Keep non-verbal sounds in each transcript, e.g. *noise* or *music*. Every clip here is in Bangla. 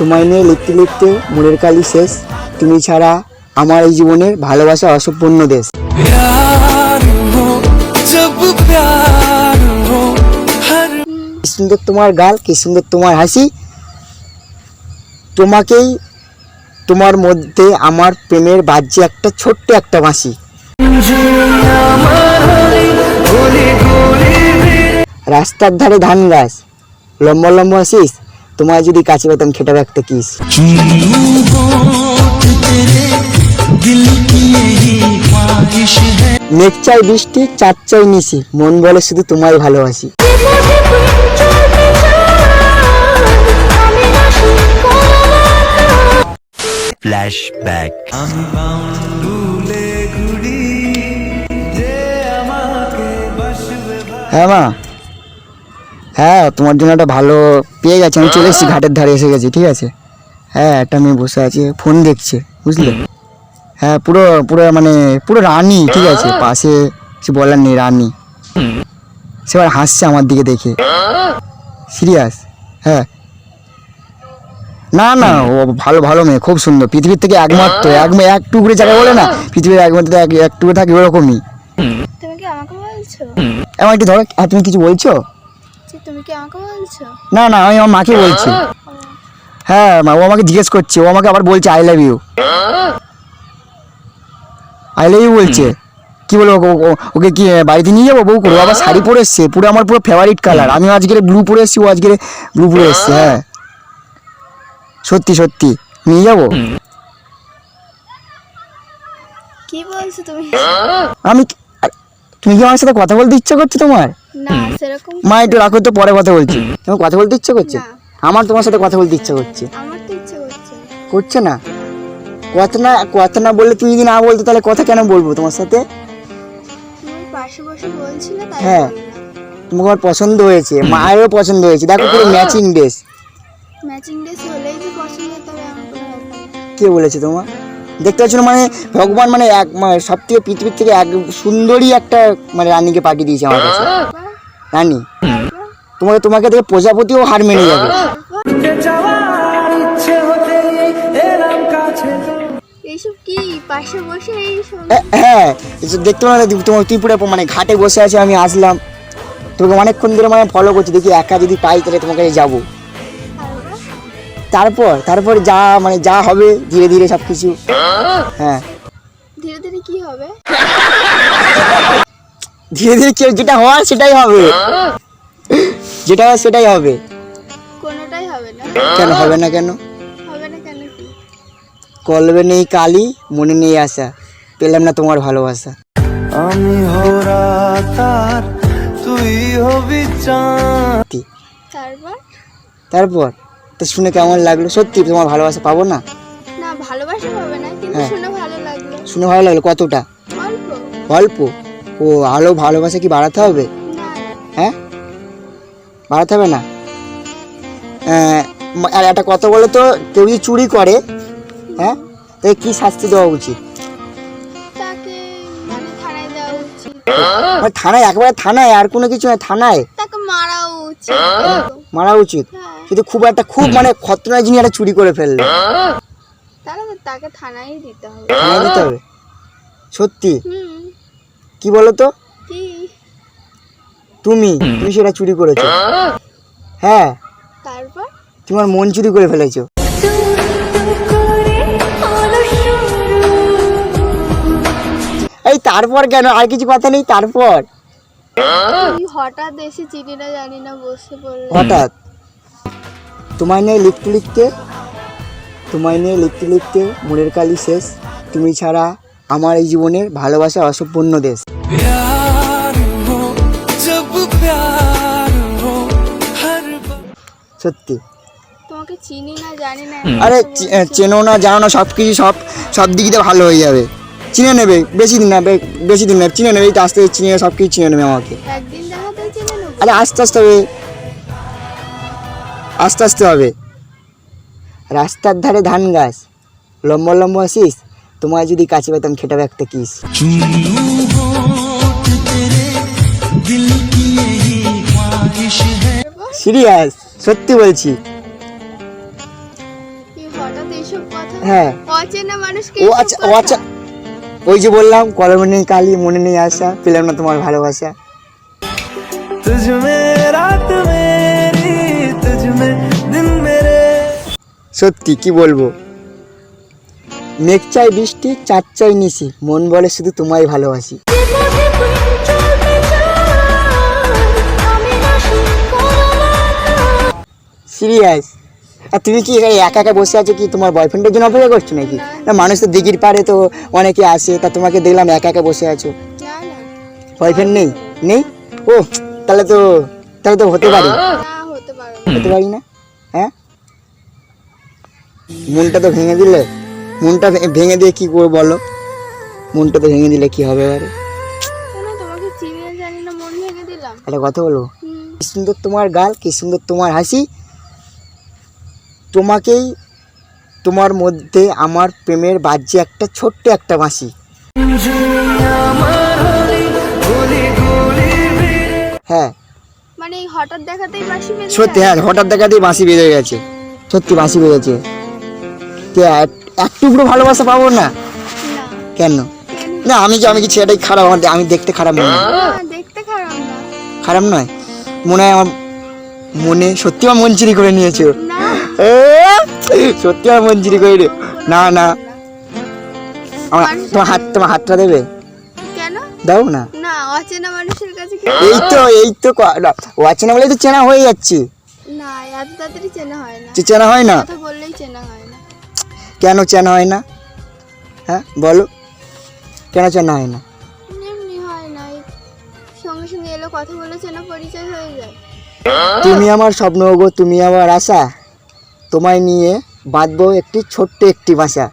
তোমায় নিয়ে লিখতে লিখতে মনের কালি শেষ। তুমি ছাড়া আমার এই জীবনের ভালোবাসা অসম্পূর্ণ দেশ। সুন্দর তোমার গাল কি সুন্দর তোমার হাসি। তোমাকেই তোমার মধ্যে আমার প্রেমের বাজ্যে একটা ছোট্ট একটা বাঁশি। রাস্তার ধারে ধান গাছ লম্বা লম্বা আসিস তোমায় যদি কাছে পেতাম খেটা রাখতে কিস? মেঘ চাই বৃষ্টি চার চাই নিশি মন বলে শুধু তোমায় ভালোবাসি। হ্যাঁ মা। হ্যাঁ তোমার জন্য একটা ভালো পেয়ে গেছে। আমি চলে এসেছি ঘাটের ধারে এসে গেছি ঠিক আছে? হ্যাঁ একটা মেয়ে বসে আছে ফোন দেখছে বুঝলে? হ্যাঁ পুরো পুরো মানে পুরো রানী ঠিক আছে? পাশে কিছু বলার নেই রানী। সে আবার হাসছে আমার দিকে দেখে। সিরিয়াস? হ্যাঁ। না না ও ভালো ভালো মেয়ে খুব সুন্দর। পৃথিবীর থেকে একমাত্র এক মেয়ে এক টুকরে জায়গায় বলে না পৃথিবীর একমাত্র এক এক টুকরে থাকে ওরকমই। তুমি কি আমাকে বলছো? এমন একটু ধরো আর তুমি কিছু বলছো? তুমি কি আমাকে বলছো? না না আমি আমার মাকে বলছি। হ্যাঁ মা ও আমাকে জিজ্ঞেস করছে ও আমাকে আবার বলছে I love you I love you বলছে। কি বলব ও- ও- ওকে কি বাড়িতে নিয়ে যাব? বউ করব আবার শাড়ি পরে এসছে পুরো আমার পুরো ফেভারিট কালার আমি আজকে ব্লু পরে এসছি ও আজকে ব্লু পরে এসছে হ্যাঁ। সত্যি সত্যি। নিয়ে যাব? কি বলছো তুমি? আমি তুমি কি আমার সাথে কথা বলতে ইচ্ছা করছে তোমার? না সেরকম মা একটু রাখো তো পরে কথা বলছি। তোমার কথা বলতে ইচ্ছা করছে? আমার তোমার সাথে কথা বলতে ইচ্ছা করছে। আমার তো ইচ্ছে করছে। করছে না? কথা না কথা না বললে তুমি যদি না বলতে তাহলে কথা কেন বলব তোমার সাথে? পাশে বসে বলছিলে তাই হ্যাঁ। তোমাকে আমার পছন্দ হয়েছে। মায়েরও পছন্দ হয়েছে। দেখো পুরো ম্যাচিং ড্রেস ম্যাচিং ড্রেস হলেই যে পছন্দ তবে আমার কে বলেছে তোমার? দেখতে পাচ্ছ না মানে ভগবান মানে এক সব থেকে পৃথিবীর থেকে এক সুন্দরী একটা মানে রানীকে পাঠিয়ে দিয়েছে আমার কাছে। রানী তোমাকে তোমাকে দেখে প্রজাপতিও হার মেনে যাবে। হ্যাঁ দেখতে না তোমার তুই পুরো মানে ঘাটে বসে আছে আমি আসলাম। তোমাকে অনেকক্ষণ ধরে মানে ফলো করছি দেখি একা যদি পাই তাহলে তোমাকে যাব। তারপর তারপর যা মানে যা হবে ধীরে ধীরে সব কিছু হ্যাঁ। ধীরে ধীরে কি হবে? ধীরে ধীরে কেউ যেটা হওয়ার সেটাই হবে। যেটা হয় সেটাই হবে। কোনোটাই হবে না। কেন হবে না কেন? হবে না কেন কি? কলবে নেই কালি মনে নেই আশা। পেলাম না তোমার ভালোবাসা। আমি হরা তার তুই হবি চাঁদ। তারপর? তারপর? তো শুনে কেমন লাগল? সত্যি তোমার ভালোবাসা পাবো না? না ভালোবাসা হবে না কিন্তু হ্যাঁ। শুনে ভালো লাগল। শুনে ভালো লাগল? কতটা? অল্প। অল্প? ও আলো ভালোবাসা কি বাড়াতে হবে? না। না হ্যাঁ? বাড়াতে হবে না? আহ, আর একটা কথা বলো তো কেউ যদি চুরি করে হ্যাঁ? তাই কি শাস্তি দেওয়া উচিত? মানে থানায় একবারে থানায় আর কোনো কিছু নয় থানায়। তাকে মারাও উচিত। মারা উচিত। কিন্তু খুব একটা খুব মানে খতরনাক জিনিস একটা চুরি করে ফেললে। তাহলে তাকে থানায় দিতে হবে। থানায় দিতে হবে? সত্যি? হুম। কি বলো তো তুমি তুমি সেটা চুরি করেছ। হ্যাঁ। তারপর? তোমার মন চুরি করে ফেলেছো। এই তারপর কেন? আর কিছু কথা নেই তারপর। হঠাৎ এসে চিঠিটা জানি না বসে পড়ল হঠাৎ? তোমায় নিয়ে লিখতে লিখতে? তোমায় নিয়ে লিখতে লিখতে মোড়ের কালি শেষ। তুমি ছাড়া আমার এই জীবনের ভালোবাসা অসম্পূর্ণ দেশ। সত্যি? তোমাকে চিনি না জানি না আরে চেনো না জানো না সব কিছু সব সব দিক ভালো হয়ে যাবে। চিনে নেবে বেশি দিন না বেশি দিন না চিনে নেবে আস্তে আস্তে চিনে সব কিছু চিনে নেবে আমাকে। আরে আস্তে আস্তে হবে। আস্তে আস্তে হবে। রাস্তার ধারে ধান গাছ। লম্বা লম্বা আসিস তোমায় যদি কাছে পেতাম খেটাবে একটা কিস। সিরিয়াস সত্যি বলছি। হ্যাঁ। ও আচ্ছা ও আচ্ছা ওই যে বললাম কলমে নেই কালি মনে নেই আসা পেলাম না তোমার ভালোবাসা। সত্যি কি বলব? মেঘ চাই বৃষ্টি চার চাই নিশি মন বলে শুধু তোমায় ভালোবাসি। সিরিয়াস আর তুমি কি একা একা বসে আছো কি? তোমার বয়ফ্রেন্ডের জন্য অপেক্ষা করছ নাকি? না মানুষ তো দিঘির পাড়ে তো অনেকে আসে তা তোমাকে দেখলাম একা একা বসে আছো। বয়ফ্রেন্ড নেই? নেই? ও তাহলে তো তাহলে তো হতে পারে। হতে পারে না। হ্যাঁ? মনটা তো ভেঙে দিলে? মনটা ভেঙে দিয়ে কি করব বলো? মনটা তো ভেঙে দিলে কি হবে এবারে একটা কথা বলব কি সুন্দর তোমার গাল কি সুন্দর তোমার হাসি তোমাকেই তোমার মধ্যে আমার প্রেমের বাজ্যে একটা ছোট্ট একটা বাঁশি। হ্যাঁ। মানে হঠাৎ দেখাতেই সত্যি হ্যাঁ হঠাৎ দেখাতেই বাঁশি বেজে গেছে। সত্যি বাঁশি বেজেছে। কে এক- টুকরো ভালোবাসা পাবো না? কেন? না আমি কি আমি কি ছেলেটাই খারাপ? আমার আমি দেখতে খারাপ না, দেখতে খারাপ না। খারাপ নয়? মনে হয় আমার মনে সত্যি আমার মন চুরি করে নিয়েছো। সত্যি আমার মন চুরি না না। আমার তোমার হাত তোমার হাতটা দেবে? কেন? দাও না। না অচেনা মানুষের কাছে এই তো এই তো ক- না, ও আছে না বলেই তো চেনা হয়ে যাচ্ছে। না এত তাড়াতাড়ি চেনা হয় না। চেনা হয় না? কথা বললেই চেনা হয় না। কেন চেনা হয় না? হ্যাঁ বলো। কেন চেনা হয় না? এমনি হয় না সঙ্গে সঙ্গে এলো কথা বলে চেনা পরিচয় হয়ে যায়। তুমি আমার স্বপ্ন গো তুমি আমার আশা। তোমায় নিয়ে বাঁধবো একটি ছোট্ট একটি বাসা।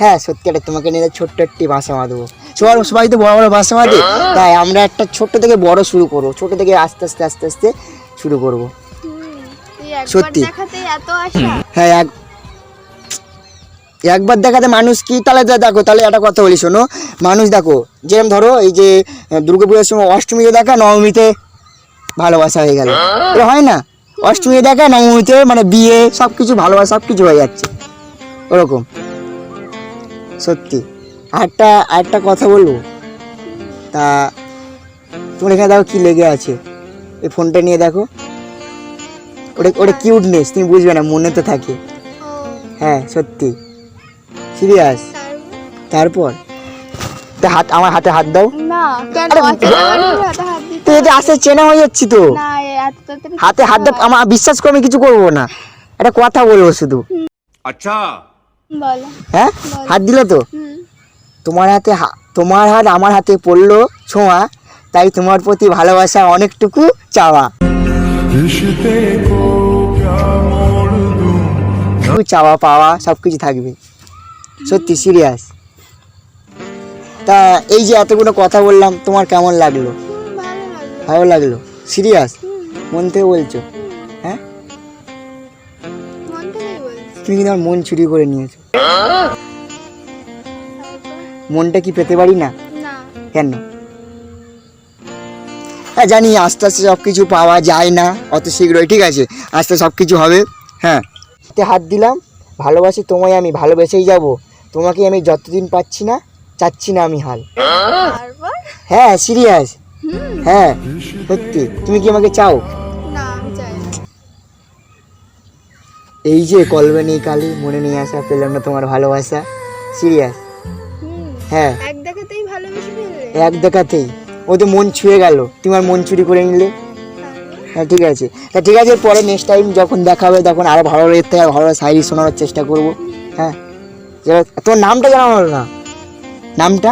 হ্যাঁ সত্যি একটা তোমাকে নিয়ে ছোট্ট একটি বাসা বাঁধবো। সবার সবাই তো বড় বড় বাসা বাঁধে? তাই আমরা একটা ছোট্ট থেকে বড় শুরু করব। ছোট থেকে আস্তে আস্তে আস্তে আস্তে শুরু করব। সত্যি। হ্যাঁ এক একবার দেখাতে মানুষ কি, তাহলে দেখো, তাহলে একটা কথা বলি, শোনো। মানুষ দেখো যেরকম ধরো, এই যে দুর্গা পুজোর সময় অষ্টমীতে দেখা, নবমীতে ভালোবাসা হয়ে গেল। হয় না? অষ্টমীতে দেখা, নবমীতে মানে বিয়ে সব কিছু ভালোবাসা সব কিছু হয়ে যাচ্ছে। ওরকম। সত্যি। আরেকটা আরেকটা কথা বলব? তা, তোমার এখানে দেখো কি লেগে আছে? এই ফোনটা নিয়ে দেখো। ওটা ওটা কিউটনেস তুমি বুঝবে না, মনে তো থাকে। হ্যাঁ সত্যি। সিরিয়াস তারপর? তা হাত আমার হাতে হাত দাও। না কেন? আরে, অচেনা মানুষের হাতে হাত তো যদি আসে চেনা হয়ে যাচ্ছি তো। না এত তাড়াতাড়ি হাতে হাত দাও আমার বিশ্বাস করে আমি কিছু করব না। একটা কথা বলব শুধু। আচ্ছা। হ্যাঁ? হাত দিলে তো? তোমার হাতে হা- তোমার হাত আমার হাতে পড়ল ছোঁয়া তাই তোমার প্রতি ভালোবাসা অনেকটুকু চাওয়া। চাওয়া পাওয়া সব কিছু থাকবে। সত্যি সিরিয়াস তা এই যে এতগুলো কথা বললাম তোমার কেমন লাগল? ভালো লাগল? সিরিয়াস মন থেকে বলছো? হ্যাঁ? তুমি কিন্তু আমার মন চুরি করে নিয়েছো। মনটা কি পেতে পারি না? কেন? হ্যাঁ জানি আস্তে আস্তে সব কিছু পাওয়া যায় না অত শীঘ্রই ঠিক আছে? আস্তে সব কিছু হবে হ্যাঁ। হাত দিলাম। ভালোবাসি তোমায় আমি ভালোবেসেই যাব। তোমাকে আমি যতদিন পাচ্ছি না চাচ্ছি না আমি হাল। হ্যাঁ সিরিয়াস। হ্যাঁ সত্যি। তুমি কি আমাকে চাও? এই যে কলবে নেই কালি মনে নিয়ে আসা পেলাম না তোমার ভালোবাসা। সিরিয়াস। হ্যাঁ। এক দেখাতেই ভালোবেসে এক দেখাতেই। ও তো মন ছুঁয়ে গেল। তোমার মন চুরি করে নিলে। হ্যাঁ ঠিক আছে। হ্যাঁ ঠিক আছে পরে নেক্সট টাইম যখন দেখা হবে তখন আরও ভালো রেট থেকে ভালো সাইজ শোনার চেষ্টা করব। হ্যাঁ। তোর নামটা জানা হলো না? নামটা?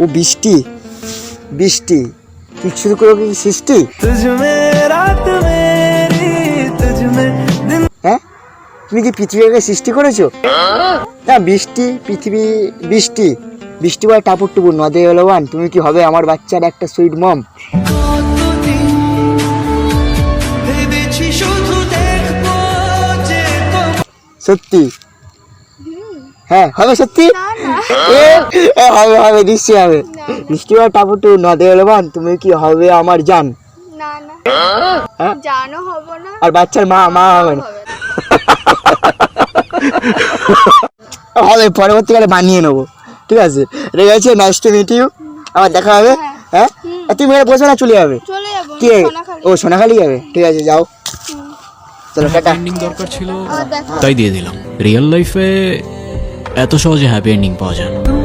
ও বৃষ্টি? বৃষ্টি? তুই শুরু করো কি সৃষ্টি? হ্যাঁ? তুমি কি পৃথিবীকে সৃষ্টি করেছ? হ্যাঁ বৃষ্টি পৃথিবী বৃষ্টি। বৃষ্টি বয় টাপুর টুপুর নদে এলো তুমি কি হবে আমার বাচ্চার একটা সুইট মম? সত্যি? হ্যাঁ হবে সত্যি? হবে হবে নিশ্চয়ই হবে। না, না। মিষ্টি টাপুটু নদে এলবান তুমি কি হবে আমার জান? হ্যাঁ? আর বাচ্চার মা মা হবে না। *laughs* হবে পরবর্তীকালে বানিয়ে নেব। ঠিক আছে? রেগে আছে নাইস টু মিট ইউ আবার দেখা হবে হ্যাঁ। আর তুমি বসবে না চলে যাবে। কে? ও সোনাখালি যাবে। ঠিক আছে যাও। চলো টাটা। এন্ডিং দরকার ছিল। তাই দিয়ে দিলাম। রিয়েল লাইফে এত সহজে হ্যাপি এন্ডিং পাওয়া যায় না।